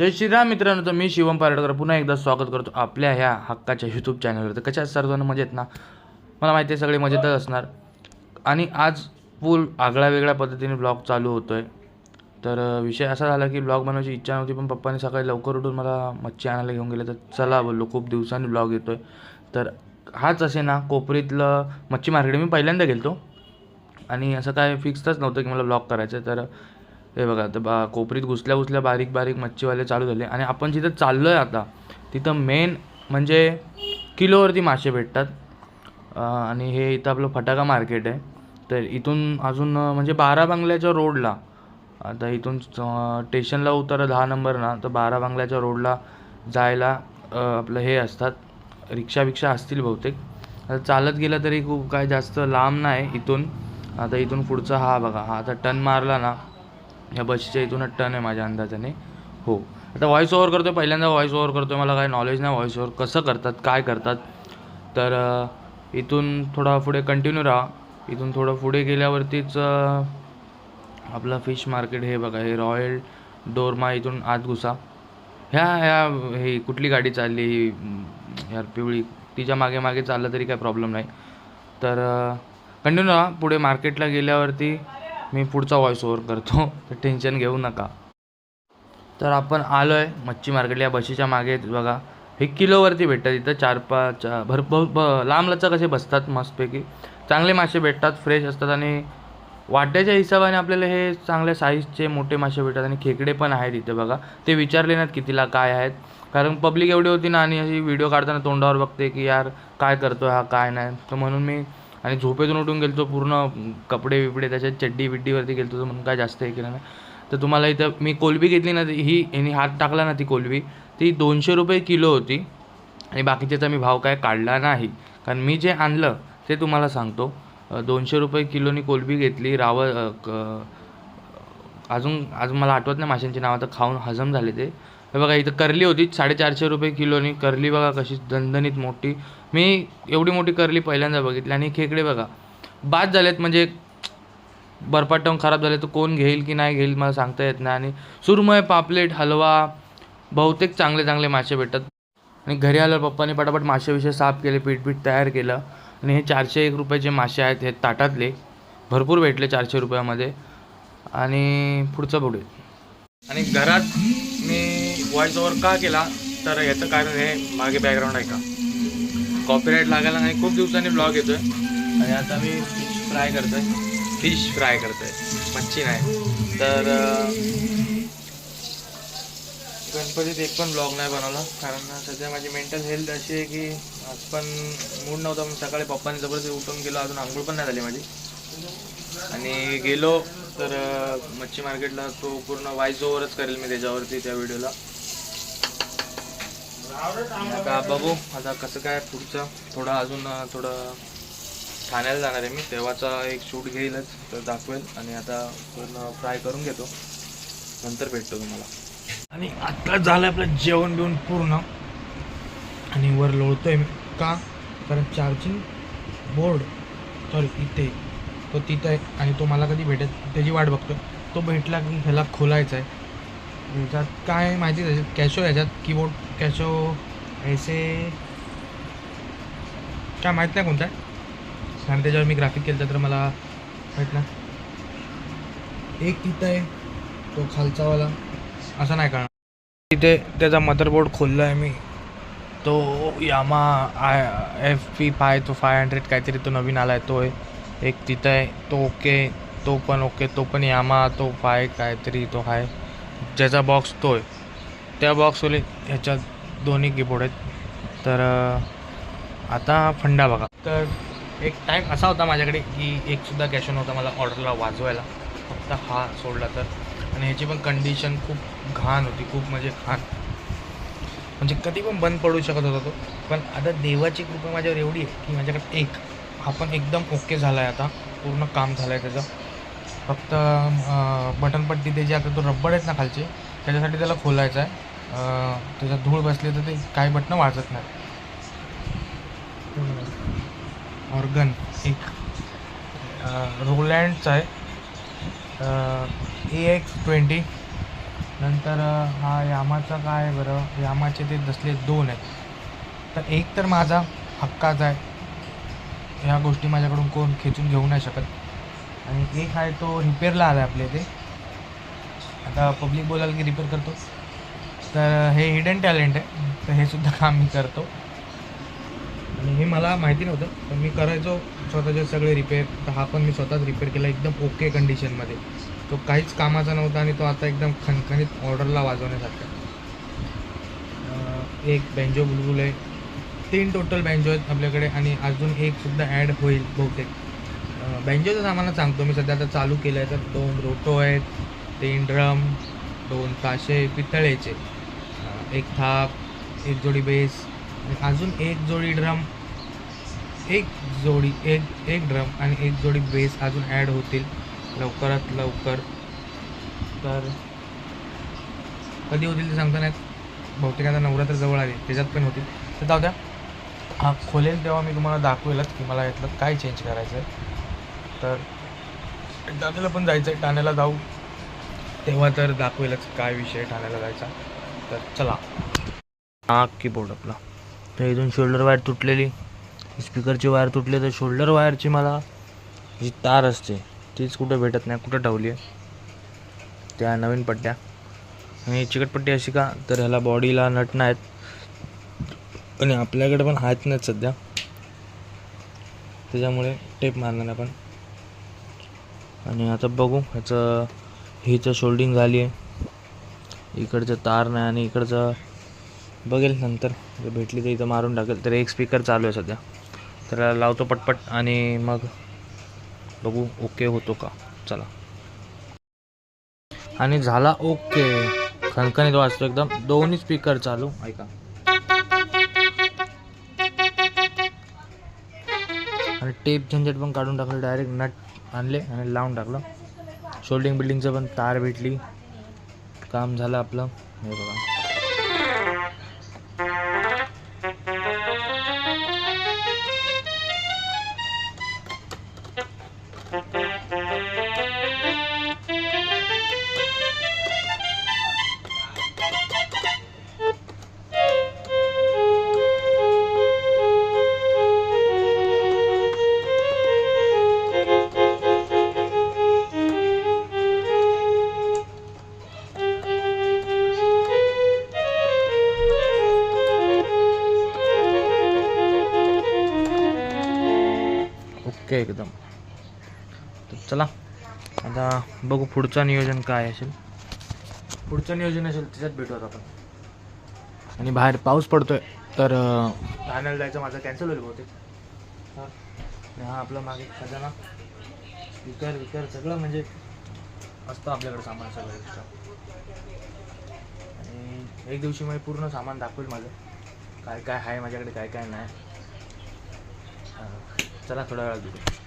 जय श्रीराम मित्रांनो तर मी शिवम पारडकर पुन्हा एकदा स्वागत करतो आपल्या ह्या हक्काच्या यूट्यूब चॅनलवर तर कशा सर्वजण मजेत ना? मला माहिती आहे सगळे मजेतच असणार. आणि आज फुल आगळ्या वेगळ्या पद्धतीने ब्लॉग चालू होतो आहे तर विषय असा झाला की ब्लॉग बनवायची इच्छा नव्हती पण पप्पाने सकाळी लवकर उठून मला मच्छी आणायला घेऊन गेले. तर चला बोललो खूप दिवसांनी ब्लॉग येतो आहे तर हाच असे ना कोपरीतलं मच्छी मार्केट मी पहिल्यांदा गेलतो. आणि असं काय फिक्सच नव्हतं की मला ब्लॉग करायचं आहे तर हे बघा तर बा कोपरीत घुसल्या घुसल्या बारीक बारीक मच्छीवाले चालू झाले. आणि आपण जिथं चाललो आहे आता तिथं मेन म्हणजे किलोवरती मासे भेटतात. आणि हे इथं आपलं फटाका मार्केट आहे. तर इथून अजून म्हणजे बारा बांगल्याच्या रोडला आता इथून स्टेशनला उतर दहा नंबर ना तर बारा बांगल्याच्या रोडला जायला आपलं हे असतात. रिक्षा बिक्षा असतील बहुतेक. आता चालत गेलं तरी खूप काय जास्त लांब नाही इथून. आता इथून पुढचा हा बघा हा आता टन मारला ना ह्या बसच्या इथूनच टन आहे माझ्या अंदाजाने. हो. आता व्हॉईस ओव्हर करतो पहिल्यांदा व्हॉईस ओव्हर करतो मला काय नॉलेज नाही व्हॉईस ओव्हर कसं करतात काय करतात. तर इथून थोडा पुढे कंटिन्यू राहा. इथून थोडं पुढे गेल्यावरतीच आपलं फिश मार्केट हे बघा हे रॉयल डोरमा इथून आत घुसा. ह्या ह्या हे कुठली गाडी चालली ही यार पिवळी तिच्यामागे मागे चाललं तरी काय प्रॉब्लेम नाही. तर कंटिन्यू राहा. पुढे मार्केटला गेल्यावरती मी पुढचा व्हॉइस ओव्हर करतो. तर टेन्शन घेऊ नका. तर आपण आलो आहे मच्छी मार्केटला या बशीच्या मागे बघा. हे किलोवरती भेटतात इथं. चार पाच भरपूर भ लांबलचक असे बसतात मस्तपैकी. चांगले मासे भेटतात फ्रेश असतात आणि वाट्याच्या हिशोबाने आपल्याला हे चांगल्या साईजचे मोठे मासे भेटतात आणि खेकडे पण आहेत इथे बघा. ते विचारले नाहीत कितीला काय आहेत. कारण पब्लिक एवढी होती ना आणि अशी व्हिडिओ काढताना तोंडावर बघते की यार काय करतो हा काय नाही. तर म्हणून मी आणि झोपेतून उठून गेलो पूर्ण कपडे बिपडे त्याच्यात चड्डी बिड्डीवरती गेलो होतो म्हणून काय जास्त हे केलं नाही. तर तुम्हाला इथं मी कोलबी घेतली ना ती- ही यांनी हात टाकला ना ती कोलबी ती दोनशे रुपये किलो होती. आणि बाकीच्याचा मी भाव काय काढला नाही. कारण मी जे आणलं ते तुम्हाला सांगतो. दोनशे रुपये किलोनी कोलबी घेतली राव क- अजून अजून मला आठवत नाही माशांची नावं तर खाऊन हजम झाले ते. हे बघा इथं करली होती साडेचारशे रुपये किलोनी. करली बघा कशी दणदणीत मोठी. मी एवढी मोठी करली पहिल्यांदा बघितली आणि खेकडे बघा. बाद झालेत म्हणजे बर्फाटम खराब झाले तर कोण घेईल की नाही घेईल मला सांगता येत नाही. आणि सुरमय पापलेट हलवा बहुतेक चांगले चांगले मासे भेटतात. आणि घरी आल्यावर पप्पाने पटापट मासे साफ केले पीठ पीठ तयार केलं. आणि हे चारशे एक रुपयाचे मासे आहेत हे ताटातले भरपूर भेटले चारशे रुपयामध्ये. आणि पुढचं पुढे आणि घरात मी व्हॉइस ओव्हर का केला तर याचं कारण हे मागे बॅकग्राऊंड आहे का? कॉपीराईट लागायला नाही खूप दिवसांनी ब्लॉग येतोय. आणि आता मी फिश फ्राय करतोय. फिश फ्राय करतोय. मच्छी नाही तर गणपतीत एक पण ब्लॉग नाही बनवला. कारण सध्या माझी मेंटल हेल्थ अशी आहे की आज पण मूड नव्हता. मी सकाळी पप्पांनी जबरदस्ती उठून गेलो. अजून आंघोळ पण नाही झाली माझी. आणि गेलो तर मच्छी मार्केटला तो पूर्ण वाईज ओव्हरच करेल मी त्याच्यावरती त्या व्हिडिओला आता बघू आता कसं काय पुढचं. थोडं अजून थोडं ठाण्याला जाणार आहे मी. तेव्हाचा एक शूट घेईलच तर दाखवेल. आणि आता पूर्ण फ्राय करून घेतो. नंतर भेटतो तुम्हाला. आणि आत्ता झालं आपलं जेवण बिवून पूर्ण. आणि वर लोळतोय मी. का? कारण चार्जिंग बोर्ड सॉरी इथे. तो तिथं आहे आणि तो मला कधी भेटेल त्याची वाट बघतो तो भेटला की ह्याला खोलायचा आहे. ह्याच्यात काय माहिती त्याच्यात? कॅशो ह्याच्यात कीबोर्ड कॅशो ऐसे. काय माहीत नाही कोणता आणि कारण त्याच्यावर मी ग्राफिक केलं तर मला माहीत ना एक तिथं आहे तो खालचावाला. असं नाही कळणार. तिथे त्याचा मदरबोर्ड खोलला आहे मी. तो Yamaha I F P five तो फाय हंड्रेड काहीतरी तो नवीन आला आहे तो आहे. एक तिथं आहे तो ओके तो पण ओके तो पण यामा तो फाय काहीतरी तो आहे. ज्याचा बॉक्स तो आहे त्या बॉक्सवाले ह्याच्यात दोन्ही कीबोर्ड आहेत. तर आता फंडा बघा. तर एक टाईम असा होता माझ्याकडे की एकसुद्धा कॅश नव्हता मला ऑर्डरला वाजवायला. फक्त हा सोडला तर. आणि ह्याची पण कंडिशन खूप घाण होती. खूप म्हणजे घाण. म्हणजे कधी पण बंद पडू शकत होता तो. पण आता देवाची कृपा माझ्यावर एवढी आहे की माझ्याकडे एक. हा पण एकदम ओके झाला आहे आता. पूर्ण काम झालं आहे त्याचं. फक्त बटनपट्टी त्याची आता तो रब्बड आहेत ना खालचे त्याच्यासाठी त्याला खोलायचं आहे. त्याच्यात धूळ बसली तर ते काही बटणं वाजत नाही ऑर्गन एक रोलँडचं आहे. A X twenty. नंतर हा यामाचा काय आहे बरं? यामाचे ते दसले दोन आहेत. तर एक तर माझा हक्काचा आहे. ह्या गोष्टी माझ्याकडून कोण खेचून घेऊ नाही शकत. आणि एक आहे तो रिपेअरला आला आहे आपल्या इथे. आता पब्लिक बोलाल की रिपेअर करतो. तर हे हिडन टॅलेंट आहे. तर हे सुद्धा काम मी करतो. आणि हे मला माहिती नव्हतं पण मी करायचो स्वतःचे सगळे रिपेअर तर हा पण मी स्वतःच रिपेअर केला एकदम ओके कंडिशनमध्ये तो काहीच कामाचा नव्हता आणि तो आता एकदम खणखणीत ऑर्डरला वाजवण्यासारखा एक बँजो बुलबुल आहे. तीन टोटल बँजो आहेत आपल्याकडे आणि अजून एकसुद्धा ॲड होईल बहुतेक. बँजोचं सामानच सांगतो. मी सध्या आता चालू केलं आहे तर दोन रोटो आहेत तीन ड्रम दोन ताशे पितळेचे. एक थाप एक जोडी बेस अजून एक जोडी ड्रम एक जोडी एक एक ड्रम आणि एक जोडी बेस अजून ॲड होतील. लवकरात लवकर. तर कधी होतील ते सांगता नाही बहुतेक आता नवरात्र जवळ आली त्याच्यात पण होतील. तर जाऊ द्या. हा खोलेल तेव्हा मी तुम्हाला दाखवेलच की मला यातलं काय चेंज करायचं आहे तर ठाण्याला पण जायचं आहे ठाण्याला जाऊ. तेव्हा तर दाखवेलच काय विषय आहे ठाण्याला जायचा. तर चला. हा कीबोर्ड आपला. तर इथून शोल्डर वायर तुटलेली. स्पीकरची वायर तुटली तर शोल्डर वायरची मला जी तार असते तीच कुठं भेटत नाही कुठं ठेवली आहे? त्या नवीन पट्ट्या. आणि चिकटपट्टी अशी का? तर ह्याला बॉडीला नट नाहीत. आणि आपल्याकडे पण आहेत नाहीत सध्या. त्याच्यामुळे टेप मारणार आपण. आणि आता बघू ह्याचं हिचं शोल्डिंग झाली आहे इकडचं तार नाही आणि इकडचं बघेल नंतर. जर भेटली तर इथं मारून टाकेल. तर एक स्पीकर चालू आहे सध्या. तर लावतो पटपट आणि मग बघू ओके होतो का? चला. आणि झाला ओके खणखणीत वाजतो एकदम. दोन्ही स्पीकर चालू. ऐका. आणि टेप झंझट पण काढून टाकलं. डायरेक्ट नट आणले आणि लावून टाकलं. शोल्डिंग बिल्डिंगचं पण तार भेटली. काम झालं आपलं. हे बघा. एकदम. तर चला आता बघू पुढचं नियोजन काय असेल. पुढचं नियोजन असेल त्याच्यात भेटू आपण. आणि बाहेर पाऊस पडतोय तर अं, ठाण्याला जायचं माझं कॅन्सल होईल बहुतेक. हा. हा आपलं मागे खजाना. स्पीकर विकर सगळं म्हणजे असतं आपल्याकडे सामान सगळं एक्स्ट्रा आणि एक दिवशी मी पूर्ण सामान दाखवेल माझं. काय काय आहे माझ्याकडे काय काय नाही चला थोड्या वेळा भेटू